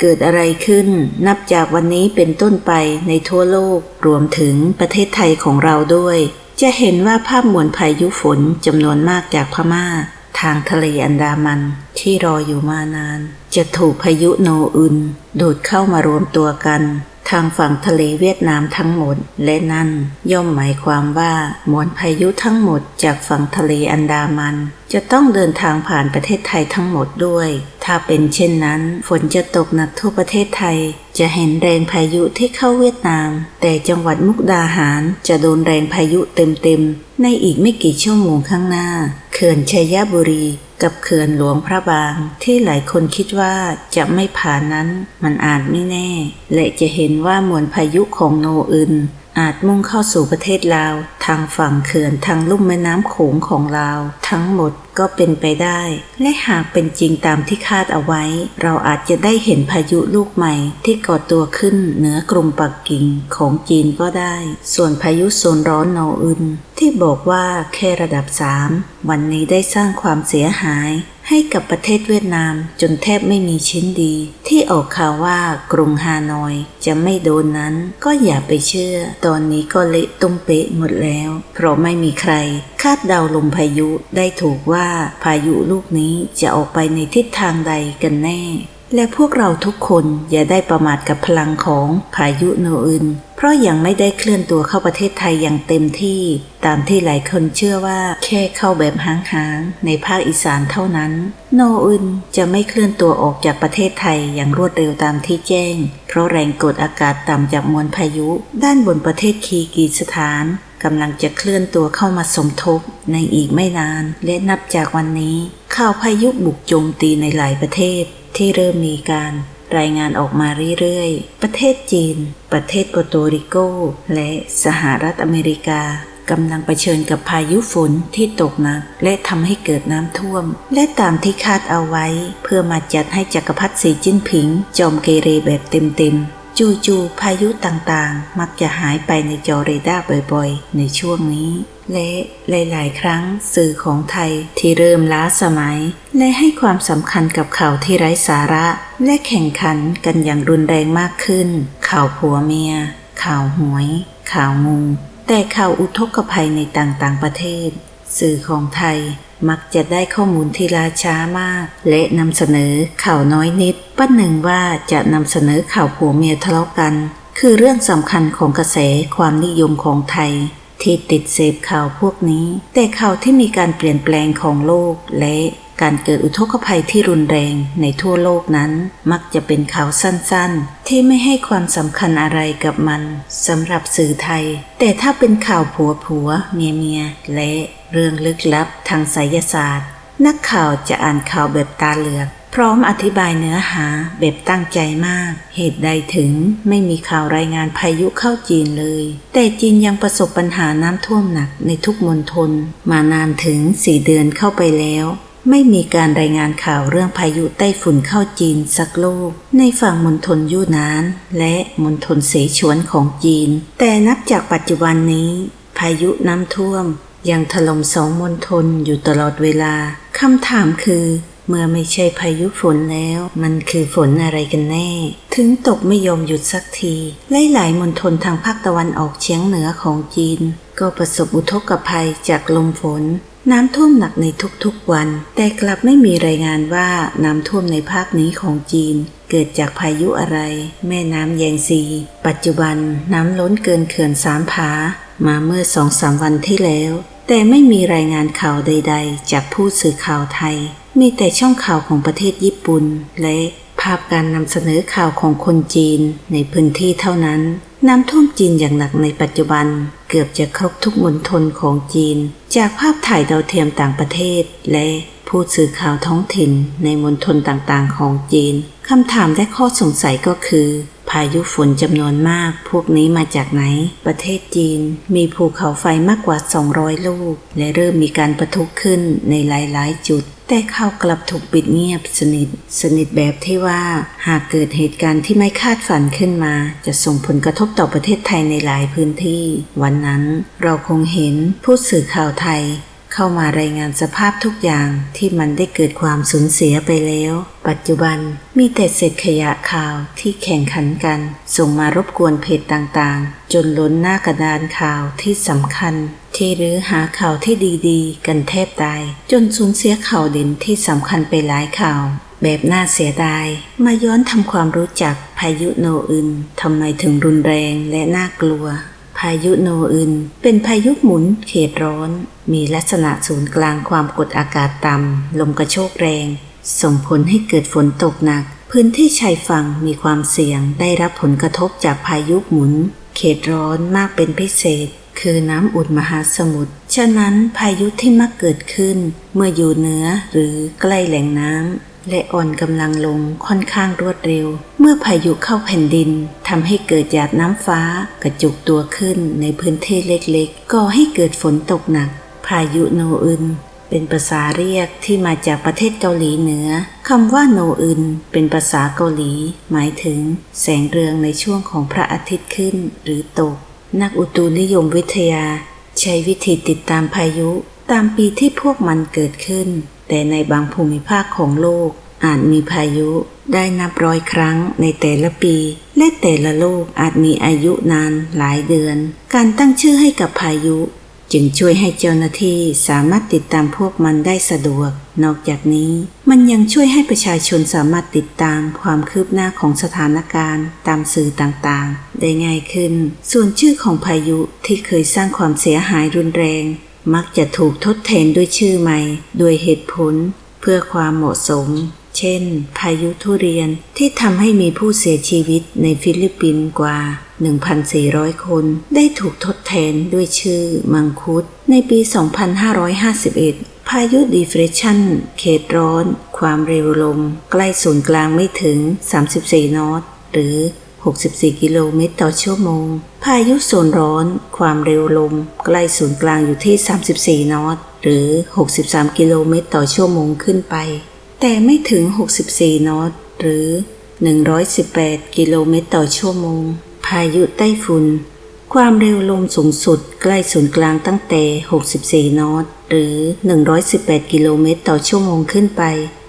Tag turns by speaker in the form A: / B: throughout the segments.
A: เกิดอะไรขึ้น นับจากวันนี้เป็นต้นไปในทั่วโลกรวมถึงประเทศไทยของเราด้วย จะเห็นว่าภาพมวลพายุฝนจำนวนมากจากพม่า ทางทะเลอันดามัน ที่รออยู่มานาน จะถูกพายุโนอึนดูดเข้ามารวมตัวกัน ทางฝั่งทะเลเวียดนามทั้งหมด และนั่น ย่อมหมายความว่ามวลพายุทั้งหมดจากฝั่งทะเลอันดามัน จะต้องเดินทางผ่านประเทศไทยทั้งหมดด้วย ถ้าเป็นเช่นนั้น ฝนจะตกหนักทั่วประเทศไทย จะเห็นแรงพายุที่เข้าเวียดนาม แต่จังหวัดมุกดาหารจะโดนแรงพายุเต็มๆในอีกไม่กี่ชั่วโมงข้างหน้า เขื่อนชัยบุรี กับเขื่อนหลวงพระบางที่หลายคนคิดว่าจะไม่ผ่านนั้นมันอาจไม่แน่ และจะเห็นว่ามวลพายุของโนอึน อาจมุ่งเข้าสู่ประเทศลาว ทางฝั่งเขื่อนทางลุ่มแม่น้ำโขงของลาว ทั้งหมดก็เป็นไปได้ และหากเป็นจริงตามที่คาดเอาไว้ เราอาจจะได้เห็นพายุลูกใหม่ที่ก่อตัวขึ้นเหนือกรุงปักกิ่งของจีนก็ได้ ส่วนพายุโซนร้อนโนอึนที่บอกว่าแค่ระดับ 3 วันนี้ได้สร้างความเสียหาย ให้กับประเทศเวียดนามจนแทบไม่มีชิ้นดี ที่ออกข่าวว่ากรุงฮานอยจะไม่โดนนั้น ก็อย่าไปเชื่อ ตอนนี้ก็เละตุ้มเป๊ะหมดแล้ว เพราะไม่มีใคร คาดเดาลมพายุได้ถูกว่าพายุลูกนี้จะออกไปในทิศทางใดกันแน่ และพวกเราทุกคนอย่าได้ประมาทกับพลังของพายุโนอึน เพราะยังไม่ได้เคลื่อนตัวเข้าประเทศไทยอย่างเต็มที่ ตามที่หลายคนเชื่อว่าแค่เข้าแบบห้างๆ ในภาคอีสานเท่านั้น โนอึนจะไม่เคลื่อนตัวออกจากประเทศไทยอย่างรวดเร็วตามที่แจ้ง เพราะแรงกดอากาศต่ำจากมวลพายุ ด้านบนประเทศคีกีสถานกำลังจะเคลื่อนตัวเข้ามาสมทบในอีกไม่นาน และนับจากวันนี้ข่าวพายุบุกโจมตีในหลายประเทศที่เริ่มมีการรายงานออกมาเรื่อยๆ ประเทศจีน ประเทศโปโตริโก และสหรัฐอเมริกากำลังเผชิญกับพายุฝนที่ตกหนักและทำให้เกิดน้ำท่วม และตามที่คาดเอาไว้ เพื่อมาจัดให้จักรพรรดิสีจิ้นผิง จอมเกเรแบบเต็มๆ จู่ๆพายุต่างๆ มักจะหายไปในจอเรดาร์บ่อยๆ ในช่วงนี้ และหลายๆ ครั้งสื่อของไทยที่เริ่มล้าสมัย และให้ความสำคัญกับข่าวที่ไร้สาระ และแข่งขันกันอย่างรุนแรงมากขึ้น ข่าวผัวเมีย ข่าวหวย ข่าวงูแต่ข่าวอุทกภัยในต่างๆประเทศ สื่อของไทยมักจะได้ข้อมูลที่ล่าช้ามาก และนำเสนอข่าวน้อยนิดป้าหนึ่งว่าจะนำเสนอข่าวผัวเมียทะเลาะกัน คือเรื่องสำคัญของกระแสความนิยมของไทย ที่ติดเสพข่าวพวกนี้ แต่ข่าวที่มีการเปลี่ยนแปลงของโลกและ การเกิดอุทกภัยที่รุนแรงในทั่วโลกนั้น มักจะเป็นข่าวสั้นๆ ที่ไม่ให้ความสำคัญอะไรกับมันสำหรับสื่อไทย แต่ถ้าเป็นข่าวผัวผัวเมียเมียและเรื่องลึกลับทางไสยศาสตร์ นักข่าวจะอ่านข่าวแบบตาเหลือกพร้อมอธิบายเนื้อหาแบบตั้งใจมาก เหตุใดถึงไม่มีข่าวรายงานพายุเข้าจีนเลย แต่จีนยังประสบปัญหาน้ำท่วมหนักในทุกมณฑลมานานถึงสี่เดือนเข้าไปแล้ว ไม่มีการรายงานข่าวเรื่องพายุไต้ฝุ่นเข้าจีนสักลูก ในฝั่งมณฑลยู่นาน และมณฑลเสฉวนของจีน แต่นับจากปัจจุบันนี้ พายุน้ำท่วม ยังถล่มสองมณฑลอยู่ตลอดเวลาคำถามคือ เมื่อไม่ใช่พายุฝนแล้ว มันคือฝนอะไรกันแน่ ถึงตกไม่ยอมหยุดสักทีหลายๆมณฑลทางภาคตะวันออกเฉียงเหนือของจีน ก็ประสบอุทกภัยจากลมฝน น้ำท่วมหนักในทุกๆวัน แต่กลับไม่มีรายงานว่าน้ำท่วมในภาคนี้ของจีน เกิดจากพายุอะไร แม่น้ำแยงซี ปัจจุบันน้ำล้นเกินเขื่อนสามผา มาเมื่อสองสามวันที่แล้ว แต่ไม่มีรายงานข่าวใด ๆ จากผู้สื่อข่าวไทย มีแต่ช่องข่าวของประเทศญี่ปุ่น และภาพการนำเสนอข่าวของคนจีนในพื้นที่เท่านั้น น้ำท่วมจีนอย่างหนักในปัจจุบัน เกือบจะครบทุกมณฑลของจีน จากภาพถ่ายดาวเทียมต่างประเทศ และผู้สื่อข่าวท้องถิ่นในมณฑลต่างๆ ของจีนคำถามและข้อสงสัยก็คือ พายุฝนจำนวนมาก พวกนี้มาจากไหน ประเทศจีน มีภูเขาไฟมากกว่า 200 ลูก และเริ่มมีการประทุขึ้นในหลายๆ จุด แต่ข่าวกลับถูกปิดเงียบสนิท สนิทแบบที่ว่า หากเกิดเหตุการณ์ที่ไม่คาดฝันขึ้นมา จะส่งผลกระทบต่อประเทศไทยในหลายพื้นที่ วันนั้นเราคงเห็นผู้สื่อข่าวไทย เข้ามารายงานสภาพทุกอย่างที่มันได้เกิดความสูญเสียไปแล้ว ปัจจุบันมีแต่เศษขยะข่าวที่แข่งขันกัน ส่งมารบกวนเพจต่างๆ จนล้นหน้ากระดานข่าวที่สำคัญ ที่รื้อหาข่าวที่ดีๆ กันแทบตาย จนสูญเสียข่าวเด่นที่สำคัญไปหลายข่าวแบบน่าเสียดาย มาย้อนทำความรู้จักพายุโนอึนทำไมถึงรุนแรงและน่ากลัว พายุโนอึน เป็นพายุหมุนเขตร้อน มีลักษณะศูนย์กลางความกดอากาศต่ำ ลมกระโชกแรง ส่งผลให้เกิดฝนตกหนัก พื้นที่ชายฝั่งมีความเสี่ยงได้รับผลกระทบจากพายุหมุน เขตร้อนมากเป็นพิเศษ คือน้ำอุ่นมหาสมุทร ฉะนั้นพายุที่มักเกิดขึ้น เมื่ออยู่เหนือหรือใกล้แหล่งน้ำ และอ่อนกำลังลงค่อนข้างรวดเร็ว เมื่อพายุเข้าแผ่นดินทำให้เกิดหยาดน้ำฟ้ากระจุกตัวขึ้นในพื้นที่เล็กๆ ก่อให้เกิดฝนตกหนัก พายุโนอึน เป็นภาษาเรียกที่มาจากประเทศเกาหลีเหนือคำว่าโนอึน เป็นภาษาเกาหลี หมายถึง แสงเรืองในช่วงของพระอาทิตย์ขึ้นหรือตก นักอุตุนิยมวิทยา ใช้วิธีติดตามพายุ ตามปีที่พวกมันเกิดขึ้น แต่ในบางภูมิภาคของโลก อาจมีพายุได้นับร้อยครั้งในแต่ละปี และแต่ละโลกอาจมีอายุนานหลายเดือน การตั้งชื่อให้กับพายุ จึงช่วยให้เจ้าหน้าที่สามารถติดตามพวกมันได้สะดวก นอกจากนี้มันยังช่วยให้ประชาชนสามารถติดตามความคืบหน้าของสถานการณ์ ตามสื่อต่างๆ ได้ง่ายขึ้น ส่วนชื่อของพายุที่เคยสร้างความเสียหายรุนแรง มักจะถูกทดแทนด้วยชื่อใหม่โดยเหตุผล เพื่อความเหมาะสม เช่น พายุทุเรียนที่ทำให้มีผู้เสียชีวิตในฟิลิปปินส์กว่า 1,400 คน ได้ถูกทดแทนด้วยชื่อมังคุด ในปี 2551พายุดีเฟรชันเขตร้อน ความเร็วลม ใกล้ศูนย์กลางไม่ถึง 34 นอต หรือ 64 กิโลเมตรต่อชั่วโมง พายุโซนร้อน ความเร็วลม ใกล้ศูนย์กลางอยู่ที่ 34 นอต หรือ 63 กิโลเมตรต่อชั่วโมงขึ้นไป แต่ไม่ถึง 64 นอต หรือ 118 กิโลเมตรต่อชั่วโมง พายุไต้ฝุ่น ความเร็วลมสูงสุดใกล้ศูนย์กลางตั้งแต่ 64 นอต หรือ 118 กิโลเมตรต่อชั่วโมงขึ้นไป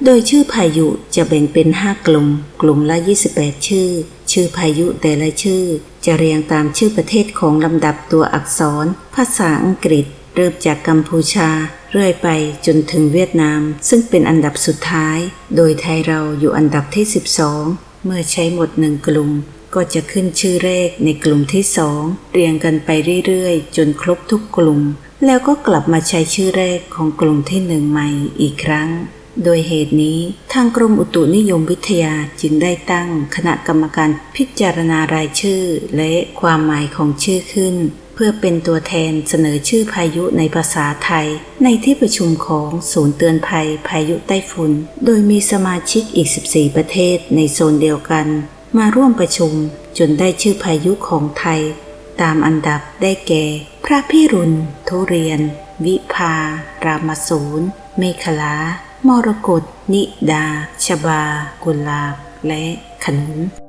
A: โดยชื่อพายุจะแบ่งเป็น 5 กลุ่ม กลุ่มละ 28 ชื่อ ชื่อพายุแต่ละชื่อ จะเรียงตามชื่อประเทศของลำดับตัวอักษร ภาษาอังกฤษ เริ่มจากกัมพูชา เรื่อยไปจนถึงเวียดนาม ซึ่งเป็นอันดับสุดท้าย โดยไทยเราอยู่อันดับที่ 12 เมื่อใช้หมดหนึ่งกลุ่ม ก็จะขึ้นชื่อแรกในกลุ่มที่สองเรียงกันไปเรื่อยๆ จนครบทุกกลุ่ม แล้วก็กลับมาใช้ชื่อแรกของกลุ่มที่หนึ่งใหม่อีกครั้ง โดยเหตุนี้ทางกรมอุตุนิยมวิทยาจึงได้ตั้งคณะกรรมการพิจารณารายชื่อ และความหมายของชื่อขึ้น เพื่อเป็นตัวแทนเสนอชื่อพายุในภาษาไทย ในที่ประชุมของศูนย์เตือนภัยพายุไต้ฝุ่นโดยมีสมาชิกอีก 14 ประเทศในโซนเดียวกัน มาร่วมประชุมจนได้ชื่อพายุของไทย ตามอันดับได้แก่ พระพิรุณ ทุเรียน วิภา รามสูรเมขลา มรกตนิดา ชบา กุลาบ และขนุน